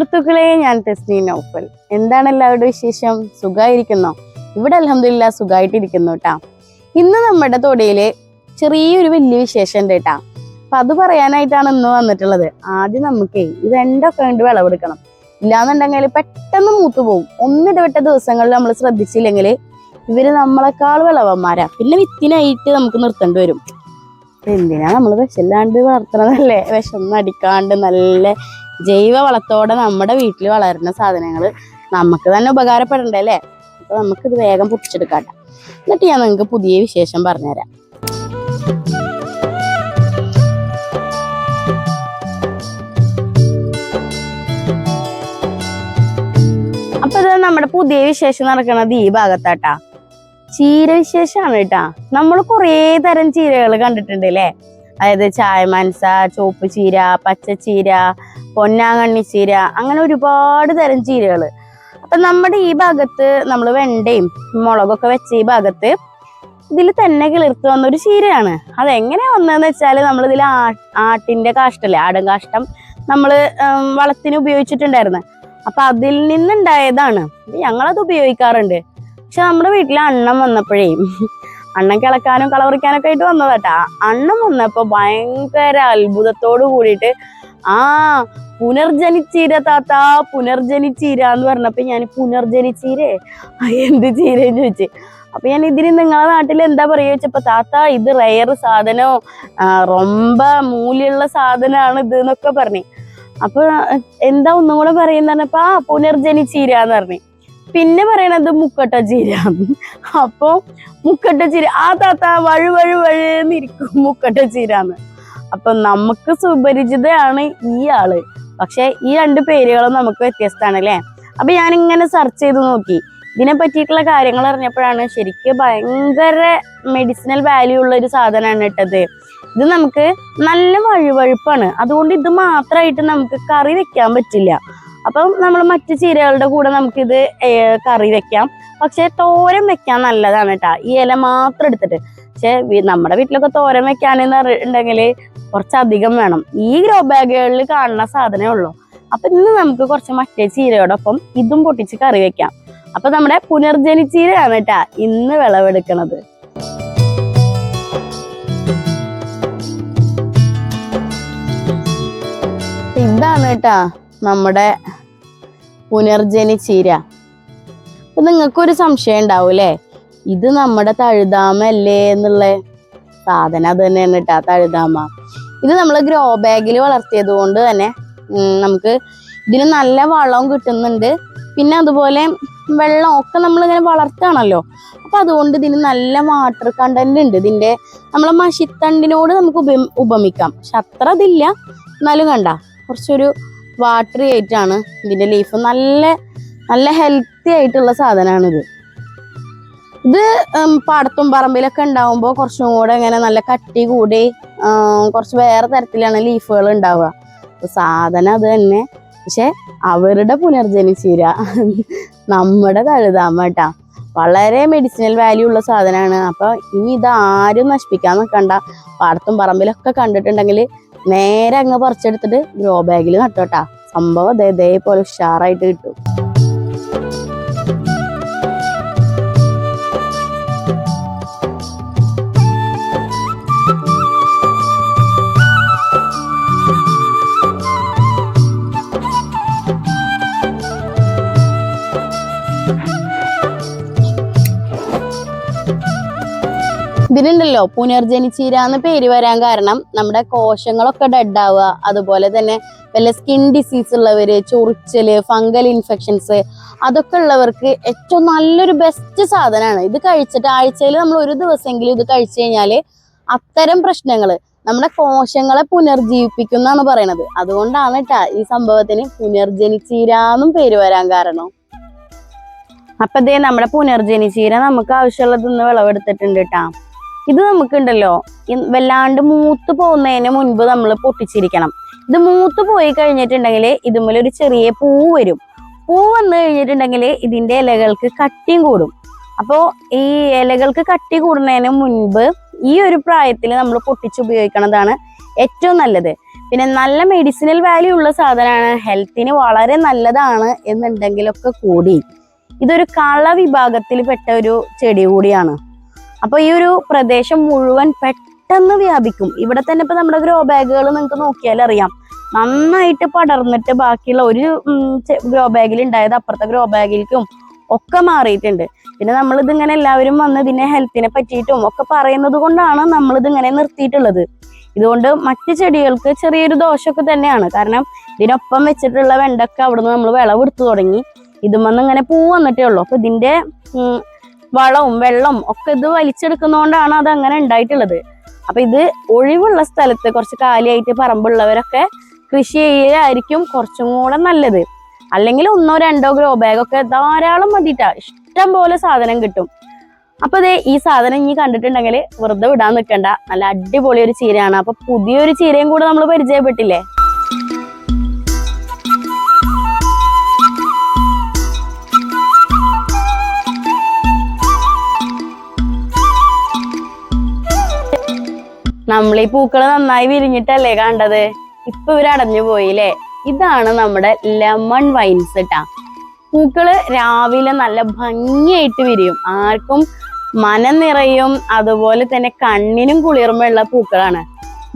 സുഹൃത്തുക്കളെ ഞാൻ തെസ്നീൻ നൗഫൽ. എന്താണ് എല്ലാവരുടെ വിശേഷം? സുഖമായിരിക്കുന്നോ ഇവിടെ അലഹമില്ല സുഖമായിട്ടിരിക്കുന്നു കേട്ടാ ഇന്ന് നമ്മുടെ തൊടിയിൽ ചെറിയൊരു വലിയ വിശേഷം ഉണ്ട് കേട്ടാ അപ്പൊ അത് പറയാനായിട്ടാണ് ഇന്ന് വന്നിട്ടുള്ളത്. ആദ്യം നമുക്ക് ഈ വെണ്ടൊക്കെ കണ്ട് വിളവെടുക്കണം. ഇല്ലാന്നുണ്ടെങ്കിൽ പെട്ടെന്ന് മൂത്തു പോകും ഒന്നിടവിട്ട ദിവസങ്ങളിൽ നമ്മൾ ശ്രദ്ധിച്ചില്ലെങ്കിൽ ഇവർ നമ്മളെക്കാൾ വിളവന്മാരാ. പിന്നെ വിത്തിനായിട്ട് നമുക്ക് നിർത്തേണ്ടി വരും. എന്തിനാ നമ്മൾ വിശല്ലാണ്ട് വളർത്തണതല്ലേ? വിശന്നടിക്കാണ്ട് നല്ല ജൈവ വളത്തോടെ നമ്മുടെ വീട്ടിൽ വളരുന്ന സാധനങ്ങൾ നമുക്ക് തന്നെ ഉപകാരപ്പെടണ്ടേ അല്ലേ? അപ്പൊ ഇത് വേഗം പൊട്ടിച്ചെടുക്കാട്ട. എന്നിട്ട് ഞാൻ നിങ്ങൾക്ക് പുതിയ വിശേഷം പറഞ്ഞുതരാം. അപ്പൊ ഇത് നമ്മുടെ പുതിയ വിശേഷം നടക്കുന്നത് ഈ ഭാഗത്താട്ടാ. ചീര വിശേഷമാണ് കേട്ടാ. നമ്മൾ കുറേ തരം ചീരകൾ കണ്ടിട്ടുണ്ട് അല്ലേ? അതായത് ചായമൻസ ചുവപ്പ് ചീര പച്ചച്ചീര പൊന്നാങ്കണ്ണി ചീര അങ്ങനെ ഒരുപാട് തരം ചീരകൾ അപ്പൊ നമ്മുടെ ഈ ഭാഗത്ത് നമ്മൾ വെണ്ടയും മുളകൊക്കെ വെച്ച ഈ ഭാഗത്ത് ഇതിൽ തന്നെ കിളിർത്ത് വന്ന ഒരു ചീരയാണ്. അതെങ്ങനെ വന്നതെന്ന് വെച്ചാൽ നമ്മൾ ഇതിൽ ആട്ടിന്റെ കാഷ്ടല്ലേ ആടും കാഷ്ടം നമ്മൾ വളത്തിന് ഉപയോഗിച്ചിട്ടുണ്ടായിരുന്നു. അപ്പൊ അതിൽ നിന്നുണ്ടായതാണ്. ഞങ്ങളത് ഉപയോഗിക്കാറുണ്ട്. പക്ഷെ നമ്മുടെ വീട്ടിൽ അണ്ണം വന്നപ്പോഴേ അണ്ണം കിളക്കാനും കളവറിക്കാനൊക്കെ ആയിട്ട് വന്നതാട്ടാ. അണ്ണൻ വന്നപ്പോ ഭയങ്കര അത്ഭുതത്തോട് കൂടിയിട്ട് ആ പുനർജനിച്ചീര താത്ത പുനർജനിച്ചീര എന്ന് പറഞ്ഞപ്പോ ഞാൻ പുനർജനിച്ചീരേ? എന്ത് ചീരയെന്ന് ചോദിച്ചു. അപ്പൊ ഞാൻ ഇതിന് നിങ്ങളെ നാട്ടിൽ എന്താ പറയുക വെച്ചപ്പോ താത്ത ഇത് റയർ സാധനോ ആ, റൊമ്പ മൂല്യമുള്ള സാധനമാണ് ഇത് എന്നൊക്കെ പറഞ്ഞു. അപ്പൊ എന്താ ഒന്നും കൂടെ പറയുന്ന പറഞ്ഞപ്പോ ആ പുനർജനിച്ചീര എന്ന് പറഞ്ഞു. പിന്നെ പറയണത് മുക്കട്ട ചീര. അപ്പൊ മുക്കട്ട ചീര ആ താത്ത വഴു വഴു വഴുന്നിരിക്കും മുക്കട്ട ചീരാന്ന്. അപ്പൊ നമുക്ക് സുപരിചിതയാണ് ഈ ആൾ. പക്ഷെ ഈ രണ്ട് പേരുകളും നമുക്ക് വ്യത്യസ്തമാണ് അല്ലേ അപ്പൊ ഞാൻ ഇങ്ങനെ സെർച്ച് ചെയ്ത് നോക്കി. ഇതിനെ പറ്റിയിട്ടുള്ള കാര്യങ്ങൾ അറിഞ്ഞപ്പോഴാണ് ശരിക്കും ഭയങ്കര മെഡിസിനൽ വാല്യൂ ഉള്ള ഒരു സാധനമാണ് ഇട്ടത്. ഇത് നമുക്ക് നല്ല വഴുവഴുപ്പാണ്. അതുകൊണ്ട് ഇത് മാത്രമായിട്ട് നമുക്ക് കറി വെക്കാൻ പറ്റില്ല. അപ്പം നമ്മൾ മറ്റു ചീരകളുടെ കൂടെ നമുക്കിത് കറി വെക്കാം. പക്ഷെ തോരൻ വെക്കാൻ നല്ലതാണ് കേട്ടാ ഈ ഇല മാത്രം എടുത്തിട്ട്. പക്ഷെ നമ്മുടെ വീട്ടിലൊക്കെ തോരൻ വെക്കാനെന്ന് ഉണ്ടെങ്കിൽ കുറച്ചധികം വേണം. ഈ ഗ്രോ ബാഗുകളിൽ കാണുന്ന സാധനമേ ഉള്ളൂ. അപ്പൊ ഇന്ന് നമുക്ക് കുറച്ച് മറ്റേ ചീരയോടൊപ്പം ഇതും പൊട്ടിച്ച് കറി വെക്കാം. അപ്പൊ നമ്മുടെ പുനർജനിച്ചീരയാണ് കേട്ടാ ഇന്ന് വിളവെടുക്കണത്. ഇതാണ് കേട്ടാ നമ്മുടെ പുനർജനി ചീര അപ്പൊ നിങ്ങൾക്കൊരു സംശയം ഉണ്ടാവൂലേ? ഇത് നമ്മുടെ തഴുതാമ അല്ലേ എന്നുള്ള സാധനം അത് തന്നെയാണ് കേട്ടാ തഴുതാമ. ഇത് നമ്മൾ ഗ്രോ ബാഗിൽ വളർത്തിയത് കൊണ്ട് തന്നെ നമുക്ക് ഇതിന് നല്ല വളവും കിട്ടുന്നുണ്ട്. പിന്നെ അതുപോലെ വെള്ളം ഒക്കെ നമ്മൾ ഇങ്ങനെ വളർത്താണല്ലോ അപ്പൊ അതുകൊണ്ട് ഇതിന് നല്ല വാട്ടർ കണ്ടന്റ് ഉണ്ട്. ഇതിന്റെ നമ്മളെ മഷിത്തണ്ടിനോട് നമുക്ക് ഉപ ഉപമിക്കാം. പക്ഷെ അത്ര അതില്ല. എന്നാലും കണ്ട കുറച്ചൊരു വാട്ടറി ആയിട്ടാണ് ഇതിന്റെ ലീഫ് നല്ല നല്ല ഹെൽത്തി ആയിട്ടുള്ള സാധനമാണിത്. ഇത് പാടത്തും പറമ്പിലൊക്കെ ഉണ്ടാവുമ്പോൾ കുറച്ചും കൂടെ ഇങ്ങനെ നല്ല കട്ടി കൂടി കുറച്ച് വേറെ തരത്തിലാണ് ലീഫുകൾ ഉണ്ടാവുക. സാധനം അത് തന്നെ. പക്ഷെ അവരുടെ പുനർജനി ചീര നമ്മുടെ തഴുതാമ വളരെ മെഡിസിനൽ വാല്യൂ ഉള്ള സാധനമാണ്. അപ്പൊ ഇനി ഇത് ആരും നശിപ്പിക്കാൻ നിൽക്കണ്ട പാടത്തും പറമ്പിലൊക്കെ കണ്ടിട്ടുണ്ടെങ്കിൽ നേരെ അങ്ങ് പറിച്ചെടുത്തിട്ട് ഗ്രോ ബാഗിൽ നട്ടോട്ടാ സംഭവം ഇതേപോലെ ഉഷാറായിട്ട് കിട്ടും. ഇതിനുണ്ടല്ലോ പുനർജനിച്ചീര എന്ന പേര് വരാൻ കാരണം നമ്മുടെ കോശങ്ങളൊക്കെ ഡെഡ് ആവുക. അതുപോലെ തന്നെ വല്ല സ്കിൻ ഡിസീസ് ഉള്ളവര് ചൊറിച്ചൽ ഫംഗൽ ഇൻഫെക്ഷൻസ് അതൊക്കെ ഉള്ളവർക്ക് ഏറ്റവും നല്ലൊരു ബെസ്റ്റ് സാധനമാണ് ഇത് കഴിച്ചിട്ട് ആഴ്ചയിൽ നമ്മൾ ഒരു ദിവസമെങ്കിലും ഇത് കഴിച്ചു കഴിഞ്ഞാൽ അത്തരം പ്രശ്നങ്ങൾ നമ്മുടെ കോശങ്ങളെ പുനർജീവിപ്പിക്കുന്നാണ് പറയണത്. അതുകൊണ്ടാണ് കേട്ടാ ഈ സംഭവത്തിന് പുനർജനിച്ചീരാന്നും പേര് വരാൻ കാരണം. അപ്പൊ ഇതേ നമ്മുടെ പുനർജനിച്ചീര നമുക്ക് ആവശ്യമുള്ളതൊന്ന് വിളവെടുത്തിട്ടുണ്ട് കേട്ടാ ഇത് നമുക്കുണ്ടല്ലോ. വല്ലാണ്ട് മൂത്ത് പോകുന്നതിന് മുൻപ് നമ്മൾ പൊട്ടിച്ചിരിക്കണം. ഇത് മൂത്ത് പോയി കഴിഞ്ഞിട്ടുണ്ടെങ്കിൽ ഇതുമ്മൽ ഒരു ചെറിയ പൂ വരും. പൂ വന്നു കഴിഞ്ഞിട്ടുണ്ടെങ്കിൽ ഇതിന്റെ ഇലകൾക്ക് കട്ടിയും കൂടും. അപ്പോൾ ഈ ഇലകൾക്ക് കട്ടി കൂടുന്നതിന് മുൻപ് ഈ ഒരു പ്രായത്തിൽ നമ്മൾ പൊട്ടിച്ചുപയോഗിക്കണതാണ് ഏറ്റവും നല്ലത്. പിന്നെ നല്ല മെഡിസിനൽ വാല്യൂ ഉള്ള സാധനമാണ്. ഹെൽത്തിന് വളരെ നല്ലതാണ് എന്നുണ്ടെങ്കിലൊക്കെ കൂടി. ഇതൊരു കള വിഭാഗത്തിൽ പെട്ട ഒരു ചെടി കൂടിയാണ്. അപ്പൊ ഈ ഒരു പ്രദേശം മുഴുവൻ പെട്ടെന്ന് വ്യാപിക്കും. ഇവിടെ തന്നെ ഇപ്പൊ നമ്മുടെ ഗ്രോ ബാഗുകൾ നിങ്ങൾക്ക് നോക്കിയാൽ അറിയാം. നന്നായിട്ട് പടർന്നിട്ട് ബാക്കിയുള്ള ഒരു ഗ്രോ ബാഗിൽ ഉണ്ടായത് അപ്പുറത്തെ ഗ്രോ ബാഗിലേക്കും ഒക്കെ മാറിയിട്ടുണ്ട്. പിന്നെ നമ്മൾ ഇതിങ്ങനെ എല്ലാവരും വന്ന് ഇതിനെ ഹെൽത്തിനെ പറ്റിയിട്ടും ഒക്കെ പറയുന്നത് കൊണ്ടാണ് നമ്മൾ ഇതിങ്ങനെ നിർത്തിയിട്ടുള്ളത്. ഇതുകൊണ്ട് മറ്റു ചെടികൾക്ക് ചെറിയൊരു ദോഷമൊക്കെ തന്നെയാണ്. കാരണം ഇതിനൊപ്പം വെച്ചിട്ടുള്ള വെണ്ടൊക്കെ അവിടുന്ന് നമ്മൾ വിളവെടുത്തു തുടങ്ങി. ഇതുമെന്ന് ഇങ്ങനെ പൂ വന്നിട്ടേ ഉള്ളൂ. അപ്പൊ ഇതിന്റെ വളവും വെള്ളം ഒക്കെ ഇത് വലിച്ചെടുക്കുന്നതുകൊണ്ടാണ് അത് അങ്ങനെ ഉണ്ടായിട്ടുള്ളത്. അപ്പൊ ഇത് ഒഴിവുള്ള സ്ഥലത്ത് കുറച്ച് കാലിയായിട്ട് പറമ്പുള്ളവരൊക്കെ കൃഷി ചെയ്യുകയായിരിക്കും കുറച്ചും കൂടെ നല്ലത്. അല്ലെങ്കിൽ ഒന്നോ രണ്ടോ ഗ്രോ ബാഗ് ഒക്കെ ധാരാളം മതിട്ടാ ഇഷ്ടം പോലെ സാധനം കിട്ടും. അപ്പൊ ദേ ഈ സാധനം ഇനി കണ്ടിട്ടുണ്ടെങ്കിൽ വെറുതെ വിടാൻ നിൽക്കണ്ട നല്ല അടിപൊളി ഒരു ചീരയാണ്. അപ്പൊ പുതിയൊരു ചീരയും കൂടെ നമ്മൾ പരിചയപ്പെട്ടില്ലേ? നമ്മൾ ഈ പൂക്കൾ നന്നായി വിരിഞ്ഞിട്ടല്ലേ കണ്ടത്? ഇപ്പൊ ഇവരടഞ്ഞു പോയില്ലേ? ഇതാണ് നമ്മുടെ ലെമൺ വൈൻസ് കേട്ടാ പൂക്കൾ രാവിലെ നല്ല ഭംഗിയായിട്ട് വിരിയും. ആർക്കും മനം നിറയും അതുപോലെ തന്നെ കണ്ണിനും കുളിർമയുള്ള പൂക്കളാണ്.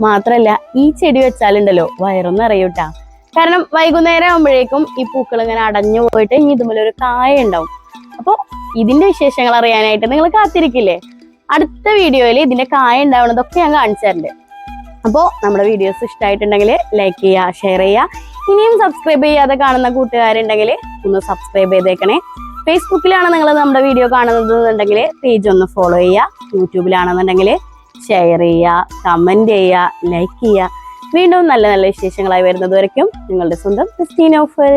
മാത്രല്ല ഈ ചെടി വെച്ചാലുണ്ടല്ലോ വയറും നിറയൂട്ടാ. കാരണം വൈകുന്നേരം ആകുമ്പോഴേക്കും ഈ പൂക്കൾ ഇങ്ങനെ അടഞ്ഞു പോയിട്ട് ഇനി ഇതുപോലെ ഒരു കായ ഉണ്ടാവും. അപ്പൊ ഇതിന്റെ വിശേഷങ്ങൾ അറിയാനായിട്ട് നിങ്ങൾ കാത്തിരിക്കില്ലേ? അടുത്ത വീഡിയോയിൽ ഇതിന്റെ കായ ഉണ്ടാവുന്നതൊക്കെ ഞാൻ കാണിച്ചു അപ്പോൾ നമ്മുടെ വീഡിയോസ് ഇഷ്ടമായിട്ടുണ്ടെങ്കിൽ ലൈക്ക് ചെയ്യുക ഷെയർ ചെയ്യുക. ഇനിയും സബ്സ്ക്രൈബ് ചെയ്യാതെ കാണുന്ന കൂട്ടുകാരുണ്ടെങ്കിൽ ഒന്ന് സബ്സ്ക്രൈബ് ചെയ്തേക്കണേ. ഫേസ്ബുക്കിലാണ് നിങ്ങൾ നമ്മുടെ വീഡിയോ കാണുന്നത് എന്നുണ്ടെങ്കിൽ പേജ് ഒന്ന് ഫോളോ ചെയ്യുക. യൂട്യൂബിലാണെന്നുണ്ടെങ്കിൽ ഷെയർ ചെയ്യുക കമന്റ് ചെയ്യുക ലൈക്ക് ചെയ്യുക. വീണ്ടും നല്ല നല്ല വിശേഷങ്ങളായി വരുന്നത് വരയ്ക്കും നിങ്ങളുടെ സ്വന്തം ക്രിസ്റ്റീൻ ഓഫർ